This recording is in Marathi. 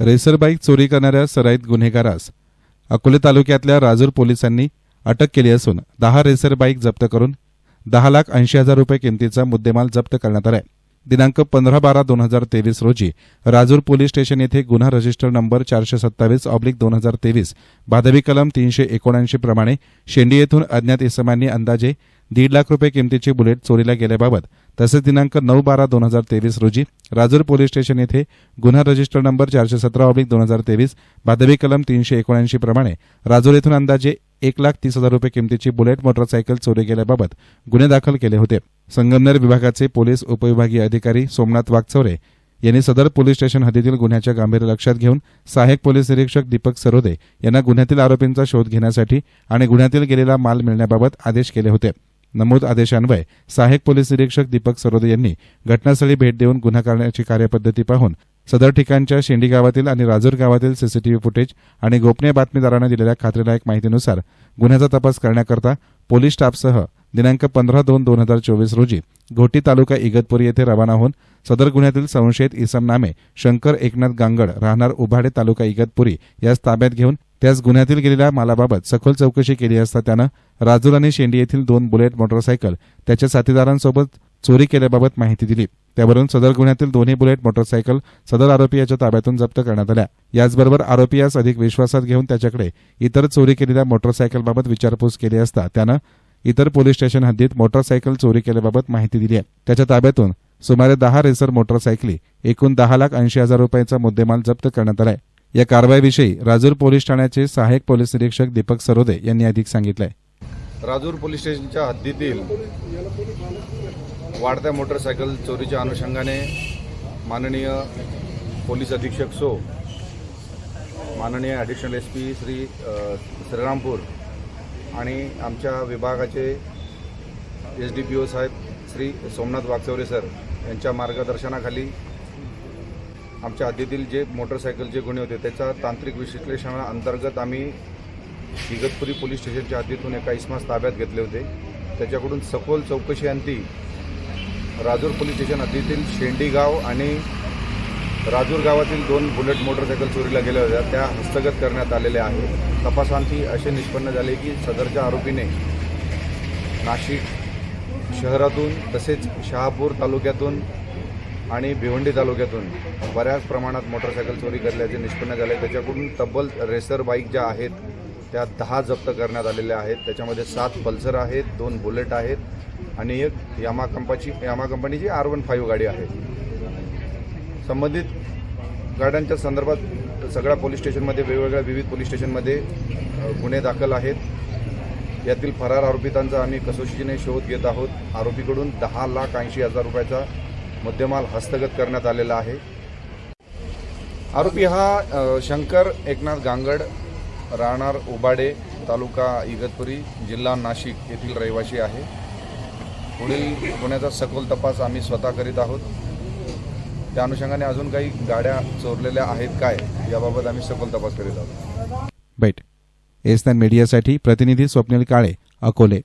रेसर बाईक चोरी करणाऱ्या सराईत गुन्हेगारास अकोले तालुक्यातल्या राजूर पोलिसांनी अटक केली असून दहा रेसर बाईक जप्त करून दहा लाख ऐंशी हजार रुपये किमतीचा मुद्देमाल जप्त करण्यात आलाय. दिनांक पंधरा बारा दोन हजार तेवीस रोजी राजूर पोलीस स्टेशन येथे गुन्हा रजिस्टर नंबर चारशे सत्तावीस ऑब्लिक दोन हजार तेवीस भादवी कलम तीनशे एकोणऐंशी प्रमाणे शेंडी येथून अज्ञात इसमांनी अंदाजे दीड लाख रुपये किमतीची बुलेट चोरीला गेल्याबाबत तसेच दिनांक नऊ बारा दोन हजार तेवीस रोजी राजूर पोलीस स्टेशन येथे गुन्हा रजिस्टर नंबर चारशे सतरा ऑब्लिक दोन हजार तेवीस भादवी कलम तीनशे एकोणऐंशी प्रमाणे राजूर येथून अंदाजे एक लाख तीस हजार रुपये किमतीची बुलेट मोटरसायकल चोरी गेल्याबाबत गुन्हे दाखल केले होते. संगमनेर विभागाचे पोलीस उपविभागीय अधिकारी सोमनाथ वागचौरे यांनी सदर पोलीस स्टेशन हद्दीतील गुन्ह्याच्या गांभीर्य लक्षात घेऊन सहाय्यक पोलीस निरीक्षक दीपक सरोदे यांना गुन्ह्यातील आरोपींचा शोध घेण्यासाठी आणि गुन्ह्यातील गेलेला माल मिळण्याबाबत आदेश केले होते. नमूद आदेशान्वये सहाय्यक पोलीस निरीक्षक दीपक सरोदे यांनी घटनास्थळी भेट देऊन गुन्हा करण्याची कार्यपद्धती पाहून सदर ठिकाणच्या शेंडी गावातील आणि राजूर गावातील सीसीटीव्ही फुटेज आणि गोपनीय बातमीदारांना दिलेल्या खात्रीदायक माहितीनुसार गुन्ह्याचा तपास करण्याकरता पोलीस स्टाफसह दिनांक पंधरा दोन दोन हजार चोवीस रोजी घोटी तालुका इगतपुरी येथे रवाना होऊन सदर गुन्ह्यातील संशयित इसम नामे शंकर एकनाथ गांगड राहणार उभाडे तालुका इगतपुरी यास ताब्यात घेऊन त्यास गुन्ह्यातील गेलेल्या मालाबाबत सखोल चौकशी केली असता त्यानं राजूर आणि शेंडी येथील दोन बुलेट मोटरसायकल त्याच्या साथीदारांसोबत चोरी केल्याबाबत माहिती दिली. त्यावरून सदर गुन्ह्यातील दोन्ही बुलेट मोटरसायकल सदर आरोपी याच्या ताब्यातून जप्त करण्यात आल्या. याचबरोबर आरोपी यास अधिक विश्वासात घेऊन त्याच्याकडे इतर चोरी केलेल्या मोटरसायकलबाबत विचारपूस केली असता त्यानं इतर पोलीस स्टेशन हद्दीत मोटरसायकल चोरी केल्याबाबत माहिती दिली आहे. त्याच्या ताब्यातून सुमारे दहा रेसर मोटरसायकली एकूण दहा लाख ऐंशी हजार रुपयांचा मुद्देमाल जप्त करण्यात आलाय. या कारवाईविषयी राजूर पोलीस ठाण्याचे सहाय्यक पोलीस निरीक्षक दीपक सरोदे यांनी अधिक सांगितलंय. राजूर पोलीस स्टेशनच्या हद्दीतील वाढत्या मोटरसायकल चोरीच्या अनुषंगाने माननीय पोलीस अधीक्षक सो माननीय additional S P Shri Shrirampur आणि आमच्या विभागाचे एस डी पी ओ साहेब श्री सोमनाथ वागचौरे सर यांच्या मार्गदर्शनाखाली आमच्या हद्दीतील जे मोटरसायकलचे गुन्हे होते त्याच्या तांत्रिक विश्लेषणाअंतर्गत आम्ही इगतपुरी पोलीस स्टेशनच्या हद्दीतून एका इस्मास ताब्यात घेतले होते. त्याच्याकडून सखोल चौकशी अंती राजूर पोलीस स्टेशन हद्दीतील शेंडी गाव आणि राजूर गावातील दोन बुलेट मोटरसायकल चोरीला गेल्या होत्या. त्या हस्तगत करण्यात आलेल्या आहेत. तपासांती असे निष्पन्न झाले की सदरच्या आरोपीने नाशिक शहरातून तसेच शहापूर तालुक्यातून आणि भिवंडी तालुक्यातून बऱ्याच प्रमाणात मोटरसायकल चोरी करल्याचे निष्पन्न झाले. त्याच्याकडून तब्बल रेसर बाईक ज्या आहेत त्या दहा जप्त करण्यात आलेल्या आहेत. त्याच्यामध्ये सात पल्सर आहेत दोन बुलेट आहेत आणि एक यामा कंपाची यामा कंपनीची आर वन फाईव्ह गाडी आहे. संबंधित गाड्यांच्या संदर्भात सगळ्या पोलीस स्टेशनमध्ये वेगवेगळ्या विविध पोलीस स्टेशनमध्ये गुन्हे दाखल आहेत. यातील फरार आरोपितांचा आम्ही कसोशीने शोध घेत आहोत. आरोपीकडून दहा लाख ऐंशी हजार रुपयाचा मुद्देमाल हस्तगत करण्यात आलेला आहे. आरोपी हा शंकर एकनाथ गांगड राहणार उबाडे तालुका इगतपुरी जिल्हा नाशिक येथील रहिवासी आहे. पुढील गुन्ह्याचा सखोल तपास आम्ही स्वतः करीत आहोत. त्या अनुषंगाने अजून काही गाड्या चोरलेल्या आहेत काय याबाबत आम्ही सखोल तपास करीत आहोत. बैठ. एस मीडियासाठी प्रतिनिधी स्वप्नील काळे अकोले.